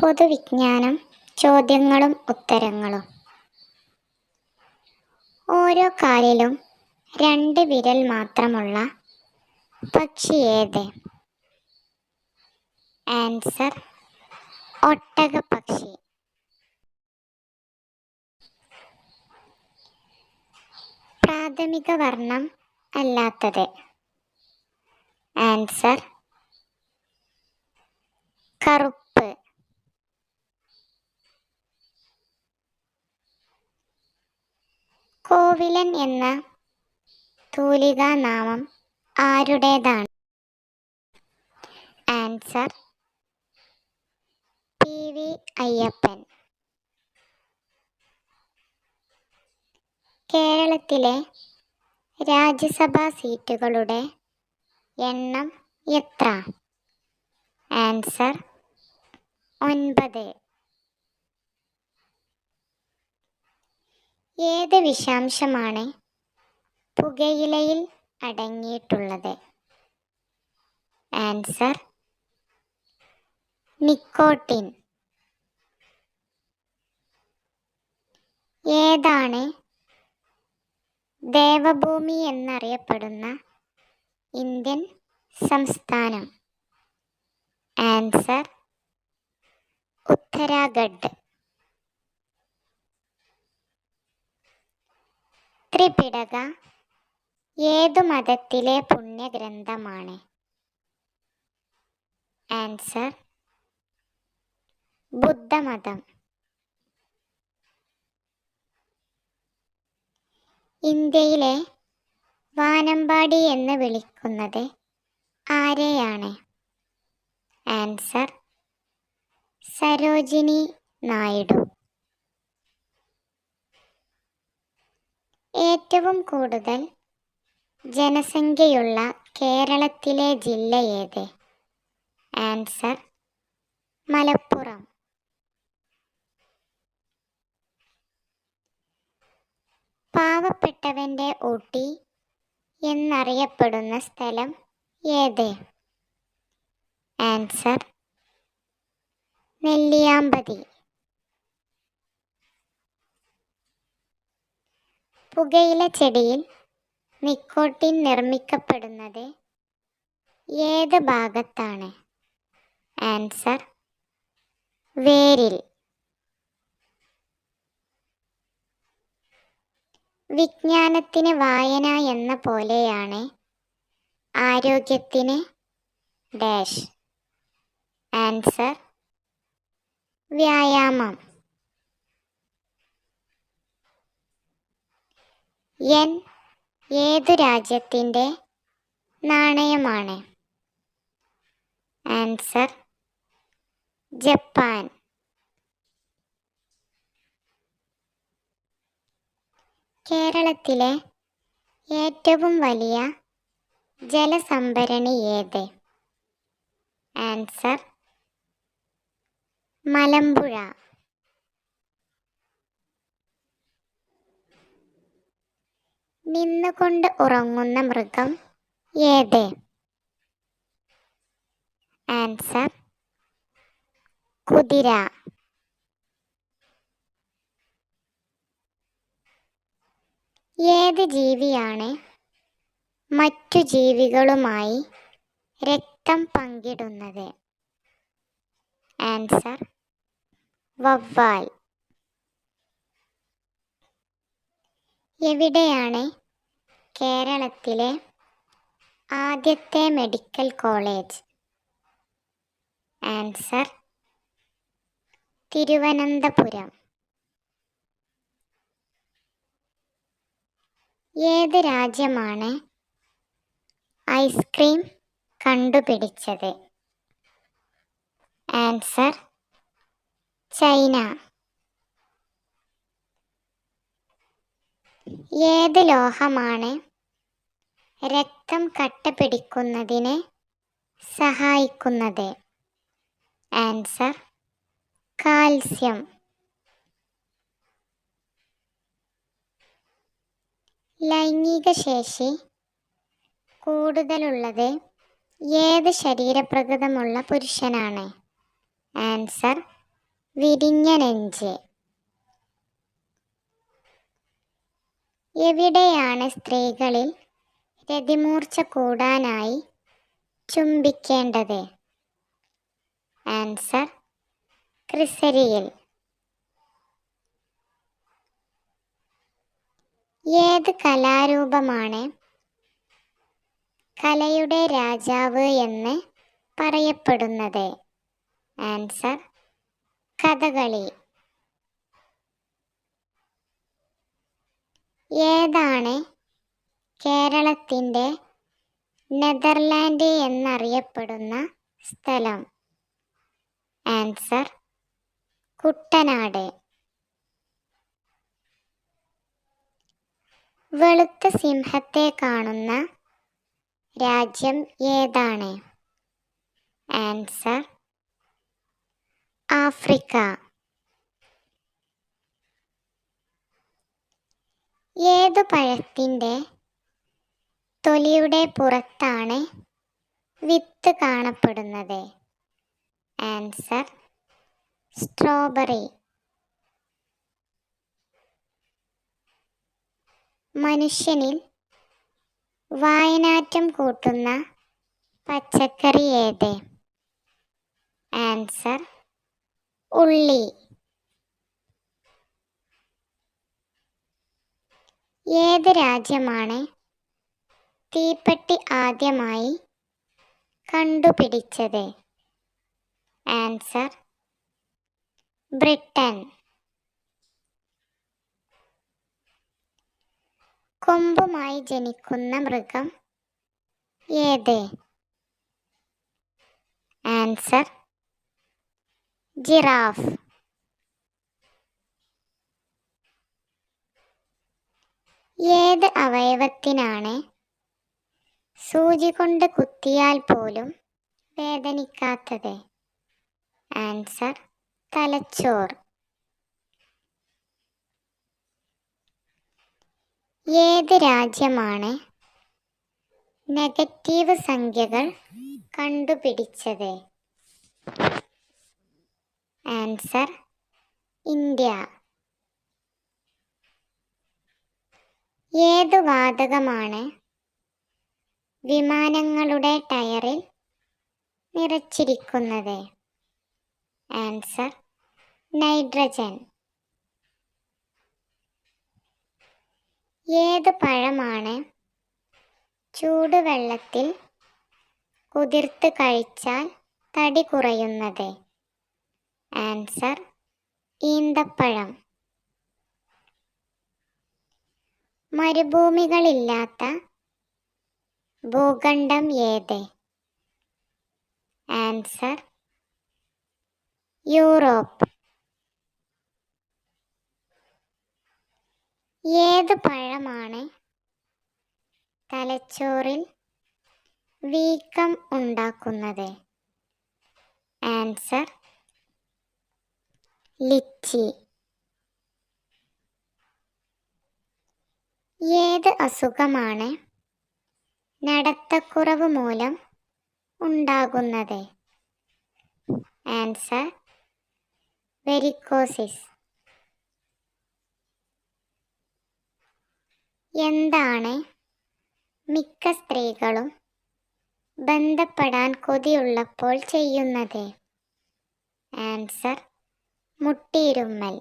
പൊതുവിജ്ഞാനം ചോദ്യങ്ങളും ഉത്തരങ്ങളും. ഓരോ കാലിലും രണ്ട് വിരൽ മാത്രമുള്ള പക്ഷി ഏത്? ആൻസർ ഒട്ടകപ്പക്ഷി പ്രാഥമിക വർണം അല്ലാത്തത്. ആൻസർ കറുപ്പ് കോവിലൻ എന്ന തൂലികാനാമം ആരുടേതാണ്? Answer P V Ayyappan. കേരളത്തിലെ രാജ്യസഭാ സീറ്റുകളുടെ എണ്ണം എത്ര? ആൻസർ ഒൻപത്. ഏത് വിഷാംശമാണ് പുകയിലയിൽ അടങ്ങിയിട്ടുള്ളത്? Answer nicotine. ഏതാണ് ദേവഭൂമി എന്നറിയപ്പെടുന്ന ഇന്ത്യൻ സംസ്ഥാനം? ആൻസർ ഉത്തരാഖണ്ഡ്. ത്രിപിടക ഏതു മതത്തിലെ പുണ്യഗ്രന്ഥമാണ്? ആൻസർ ബുദ്ധമതം. ഇന്ത്യയിലെ വാനമ്പാടി എന്ന് വിളിക്കുന്നത് ആരെയാണ്? ആൻസർ സരോജിനി നായിഡു. ഏറ്റവും കൂടുതൽ ജനസംഖ്യയുള്ള കേരളത്തിലെ ജില്ല ഏത്? ആൻസർ മലപ്പുറം. പാവപ്പെട്ടവന്റെ ഊട്ടി എന്നറിയപ്പെടുന്ന സ്ഥലം ഏത്? ആൻസർ നെല്ലിയാമ്പതി. പുകയില ചെടിയിൽ നിക്കോട്ടിൻ നിർമ്മിക്കപ്പെടുന്നത് ഏത് ഭാഗത്താണ്? ആൻസർ വേരിൽ. വിജ്ഞാനത്തിന് വായന എന്ന പോലെയാണ് ആരോഗ്യത്തിന് ഡാഷ്. ആൻസർ വ്യായാമം. എൻ ഏതു രാജ്യത്തിന്റെ നാണയമാണ്? Answer Japan. കേരളത്തിലെ ഏറ്റവും വലിയ ജലസംഭരണി ഏത്? ആൻസർ മലമ്പുഴ. നിന്നുകൊണ്ട് ഉറങ്ങുന്ന മൃഗം ഏത്? ആൻസർ കുതിര. ഏത് ജീവിയാണ് മറ്റു ജീവികളുമായി രക്തം പങ്കിടുന്നത്? ആൻസർ വവ്വാൽ. എവിടെയാണ് കേരളത്തിലെ ആദ്യത്തെ മെഡിക്കൽ കോളേജ് ആൻസർ തിരുവനന്തപുരം. ഏത് രാജ്യമാണ് ഐസ്ക്രീം കണ്ടുപിടിച്ചത്? Answer China. ഏത് ലോഹമാണ് രക്തം കട്ട പിടിക്കുന്നതിന് സഹായിക്കുന്നത്. Answer calcium. ലൈംഗിക ശേഷി കൂടുതലുള്ളത് ഏത് ശരീരപ്രകൃതമുള്ള പുരുഷനാണ്? ആൻസർ വിരിഞ്ഞ നെഞ്ച്. എവിടെയാണ് സ്ത്രീകളിൽ രതിമൂർച്ച കൂടാനായി ചുംബിക്കേണ്ടത്? ആൻസർ ക്രിസരിയിൽ. ഏത് കലാരൂപമാണ് കലയുടെ രാജാവ് എന്ന് പറയപ്പെടുന്നത്? ആൻസർ കഥകളി. ഏതാണ് കേരളത്തിന്റെ നെതർലാൻഡ് എന്നറിയപ്പെടുന്ന സ്ഥലം. ആൻസർ കുട്ടനാട്. വെളുത്ത സിംഹത്തെ കാണുന്ന രാജ്യം ഏതാണ്? Answer Africa. ഏതു പഴത്തിന്റെ തൊലിയുടെ പുറത്താണ് വിത്ത് കാണപ്പെടുന്നത്. Answer strawberry. മനുഷ്യനിൽ വായനാറ്റം കൂട്ടുന്ന പച്ചക്കറി ഏത്? ആൻസർ ഉള്ളി. ഏത് രാജ്യമാണ് തീപ്പെട്ടി ആദ്യമായി കണ്ടുപിടിച്ചത്? Answer Britain. കൊമ്പുമായി ജനിക്കുന്ന മൃഗം ഏത്? Answer giraffe. ഏത് അവയവത്തിനാണ് സൂചി കൊണ്ട് കുത്തിയാൽ പോലും വേദനിക്കാത്തത്. ആൻസർ തലച്ചോർ ഏത് രാജ്യമാണ് നെഗറ്റീവ് സംഖ്യകൾ കണ്ടുപിടിച്ചത്? Answer India. ഏത് വാതകമാണ് വിമാനങ്ങളുടെ ടയറിൽ നിറച്ചിരിക്കുന്നത്. Answer nitrogen. ഏത് പഴമാണ് ചൂടുവെള്ളത്തിൽ കുതിർത്ത് കഴിച്ചാൽ തടി കുറയുന്നത്? ആൻസർ ഈന്തപ്പഴം. മരുഭൂമികളില്ലാത്ത ഭൂഖണ്ഡം ഏത്? Answer Europe. ഏത് പഴമാണ് തലച്ചോറിൽ വീക്കം ഉണ്ടാക്കുന്നത്? Answer lychee. ഏത് അസുഖമാണ് നടത്തക്കുറവ് മൂലം ഉണ്ടാകുന്നത്. Answer varicosis. എന്താണ് മിക്ക സ്ത്രീകളും ബന്ധപ്പെടാൻ കൊതിയുള്ളപ്പോൾ ചെയ്യുന്നത്? ആൻസർ മുട്ടിയിരുമ്മൽ.